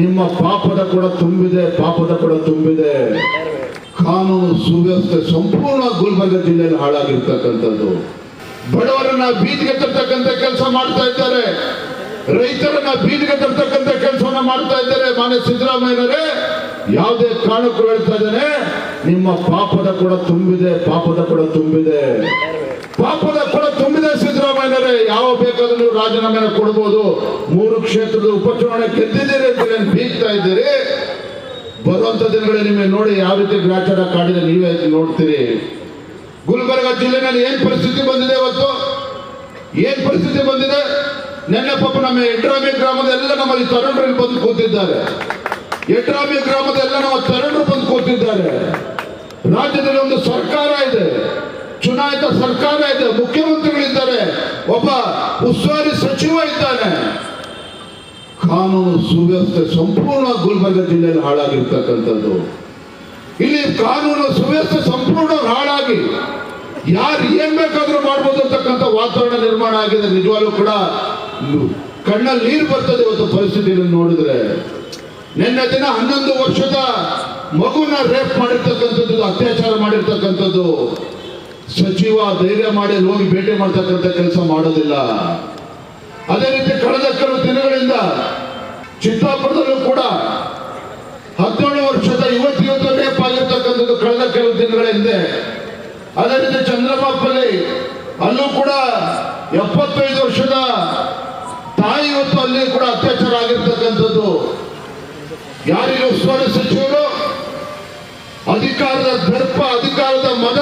ನಿಮ್ಮ ಪಾಪದ ಕೂಡ ತುಂಬಿದೆ, ಪಾಪದ ಕೂಡ ತುಂಬಿದೆ. ಕಾನೂನು ಸುವ್ಯವಸ್ಥೆ ಸಂಪೂರ್ಣ ಗುಲ್ಬರ್ಗ ಜಿಲ್ಲೆಯಲ್ಲಿ ಹಾಳಾಗಿರ್ತಕ್ಕಂಥದ್ದು. ಬಡವರನ್ನ ಬೀದಿಗೆ ತರ್ತಕ್ಕಂಥ ಕೆಲಸ ಮಾಡ್ತಾ ಇದ್ದಾರೆ. ರೈತರನ್ನ ಬೀದಿಗೆ ತರ್ತಕ್ಕಂಥ ಕೆಲಸವನ್ನ ಮಾಡ್ತಾ ಇದ್ದಾರೆ. ಮಾನ್ಯ ಸಿದ್ದರಾಮಯ್ಯನವರೇ, ಯಾವುದೇ ಕಾರಣಕ್ಕೂ ಹೇಳ್ತಾ ಇದ್ದಾನೆ, ನಿಮ್ಮ ಪಾಪದ ಕೂಡ ತುಂಬಿದೆ, ಪಾಪದ ಕೂಡ ತುಂಬಿದೆ. ಪಾಪದ ಕೂಡ ನೀವು ರಾಜೀನಾಮೆ ಕೊಡ್ಬೋದು, ಮೂರು ಕ್ಷೇತ್ರದ ಉಪಚುನಾವಣೆ ಗೆದ್ದಿದ್ದೀರಿ ಅಂತ ಬೀಗ್ತಾ ಇದ್ದೀರಿ. ಬರುವಂತ ದಿನಗಳಲ್ಲಿ ನಿಮಗೆ ನೋಡಿ ಯಾವ ರೀತಿ ಗ್ರಾಚಾರ ಕಾಡಿದೆ ನೀವೇ ನೋಡ್ತೀರಿ. ಗುಲ್ಬರ್ಗ ಜಿಲ್ಲೆನಲ್ಲಿ ಏನ್ ಪರಿಸ್ಥಿತಿ ಬಂದಿದೆ ಇವತ್ತು? ಏನ್ ಪರಿಸ್ಥಿತಿ ಬಂದಿದೆ? ನಿನ್ನೆ ಪಾಪ ನಮ್ಮ ಎಟ್ರಾಮಿ ಗ್ರಾಮದ ಎಲ್ಲ ನಮ್ಮಲ್ಲಿ ತರುಣರಲ್ಲಿ ಬಂದು ಕೂತಿದ್ದಾರೆ. ಎಟ್ರಾಮಿ ಗ್ರಾಮದ ಎಲ್ಲ ನಮ್ಮ ತರುಣರು ಬಂದು ಕೂತಿದ್ದಾರೆ. ರಾಜ್ಯದಲ್ಲಿ ಒಂದು ಸರ್ಕಾರ ಇದೆ. ಚುನಾಯಿತ ಸರ್ಕಾರ ಇದೆ. ಮುಖ್ಯಮಂತ್ರಿಗಳಿದ್ದಾರೆ. ಒಬ್ಬ ಉಸ್ತುವಾರಿ ಸಚಿವ ಇದ್ದಾನೆ. ಕಾನೂನು ಸುವ್ಯವಸ್ಥೆ ಸಂಪೂರ್ಣ ಗುಲ್ಬರ್ಗ ಜಿಲ್ಲೆಯಲ್ಲಿ ಹಾಳಾಗಿರ್ತಕ್ಕಂಥದ್ದು. ಇಲ್ಲಿ ಕಾನೂನು ಸುವ್ಯವಸ್ಥೆ ಸಂಪೂರ್ಣ ಹಾಳಾಗಿ ಯಾರು ಏನ್ ಬೇಕಾದ್ರೂ ಮಾಡ್ಬೋದು ಅಂತಕ್ಕಂಥ ವಾತಾವರಣ ನಿರ್ಮಾಣ ಆಗಿದೆ. ನಿಜವಾಗ್ಲೂ ಕೂಡ ಕಣ್ಣಲ್ಲಿ ನೀರು ಬರ್ತದೆ ಇವತ್ತು ಪರಿಸ್ಥಿತಿಯನ್ನು ನೋಡಿದ್ರೆ. ನಿನ್ನೆ ದಿನ ಹನ್ನೊಂದು ವರ್ಷದ ಮಗುನ ರೇಪ್ ಮಾಡಿರ್ತಕ್ಕಂಥದ್ದು, ಅತ್ಯಾಚಾರ ಮಾಡಿರ್ತಕ್ಕಂಥದ್ದು. ಸಚಿವ ಧೈರ್ಯ ಮಾಡಿ ಹೋಗಿ ಭೇಟಿ ಮಾಡ್ತಕ್ಕಂಥ ಕೆಲಸ ಮಾಡೋದಿಲ್ಲ. ಅದೇ ರೀತಿ ಕಳೆದ ಕೆಲವು ದಿನಗಳಿಂದ ಚಿತ್ತಾಪುರದಲ್ಲೂ ಕೂಡ ಹದಿನೇಳು ವರ್ಷದ ಯುವತಿ ರೇಪ್ ಆಗಿರ್ತಕ್ಕಂಥದ್ದು ಕಳೆದ ಕೆಲವು ದಿನಗಳ ಹಿಂದೆ. ಅದೇ ರೀತಿ ಚಂದ್ರಬಾಬಲ್ಲಿ ಅಲ್ಲೂ ಕೂಡ ಎಪ್ಪತ್ತೈದು ವರ್ಷದ ತಾಯಿ ಇವತ್ತು ಅಲ್ಲಿ ಕೂಡ ಅತ್ಯಾಚಾರ ಆಗಿರ್ತಕ್ಕಂಥದ್ದು. ಯಾರಿಗೆ ಉಸ್ತುವಾರಿ ಸಚಿವರು, ಅಧಿಕಾರದ ದರ್ಪ, ಅಧಿಕಾರದ ಮದ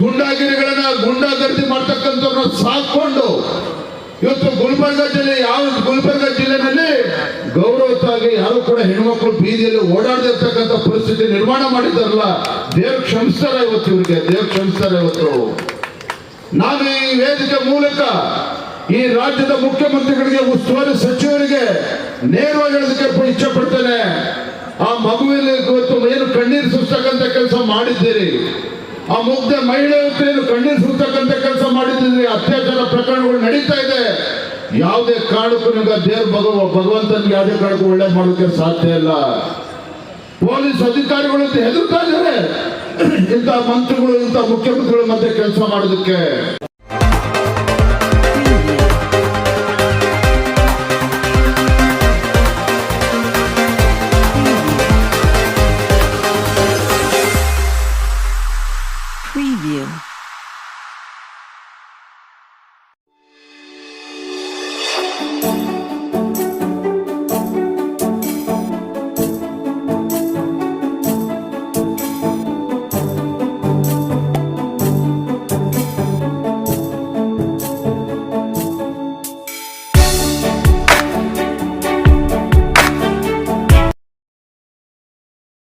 ಗುಂಡಾಗಿರಿಗಳನ್ನ ಗುಂಡಾಗರ್ದಿ ಮಾಡ್ತಕ್ಕಂಥವ್ರನ್ನ ಸಾಕೊಂಡು ಇವತ್ತು ಗುಲ್ಬರ್ಗ ಜಿಲ್ಲೆ ಯಾವ ಗುಲ್ಬರ್ಗ ಜಿಲ್ಲೆನಲ್ಲಿ ಗೌರವತ್ತಾಗಿ ಯಾರು ಕೂಡ ಹೆಣ್ಮಕ್ಳು ಬೀದಿಯಲ್ಲಿ ಓಡಾಡದಿರ್ತಕ್ಕಂಥ ಪರಿಸ್ಥಿತಿ ನಿರ್ಮಾಣ ಮಾಡಿದ್ದಾರಲ್ಲ ದೇವ್ ಕ್ಷಮಿಸ್ತಾರೆ ಇವತ್ತು ಇವರಿಗೆ ದೇವ್ ಕ್ಷಮಿಸ್ತಾರೆ ಇವತ್ತು. ನಾನು ಈ ವೇದಿಕೆ ಮೂಲಕ ಈ ರಾಜ್ಯದ ಮುಖ್ಯಮಂತ್ರಿಗಳಿಗೆ, ಉಸ್ತುವಾರಿ ಸಚಿವರಿಗೆ ನೇರವಾಗಿ ಹೇಳೋದಕ್ಕೆ ಇಚ್ಛೆ ಪಡ್ತೇನೆ ಆ ಮಗುವಿನ ಇವತ್ತು ಏನು ಕಣ್ಣೀರು ಸುಸ್ತಕ್ಕಂಥ ಕೆಲಸ ಮಾಡಿದ್ದೀರಿ. ಆ ಮುಗ್ಧ ಮಹಿಳೆಯರು ಖಂಡಿಸಿರ್ತಕ್ಕಂಥ ಕೆಲಸ ಮಾಡಿದ್ರೆ ಅತ್ಯಾಚಾರ ಪ್ರಕರಣಗಳು ನಡೀತಾ ಇದೆ. ಯಾವುದೇ ಕಾರಣಕ್ಕೂ ನಿಮ್ಗೆ ದೇವ್ ಭಗವ, ಭಗವಂತನಿಗೆ ಯಾವುದೇ ಕಾರಣಕ್ಕೂ ಒಳ್ಳೆ ಮಾಡೋಕೆ ಸಾಧ್ಯ ಇಲ್ಲ. ಪೊಲೀಸ್ ಅಧಿಕಾರಿಗಳು ಅಂತ ಹೆದರ್ತಾ ಇದ್ದಾರೆ. ಇಂಥ ಮಂತ್ರಿಗಳು, ಇಂಥ ಮುಖ್ಯಮಂತ್ರಿಗಳ ಮತ್ತೆ ಕೆಲಸ ಮಾಡೋದಕ್ಕೆ.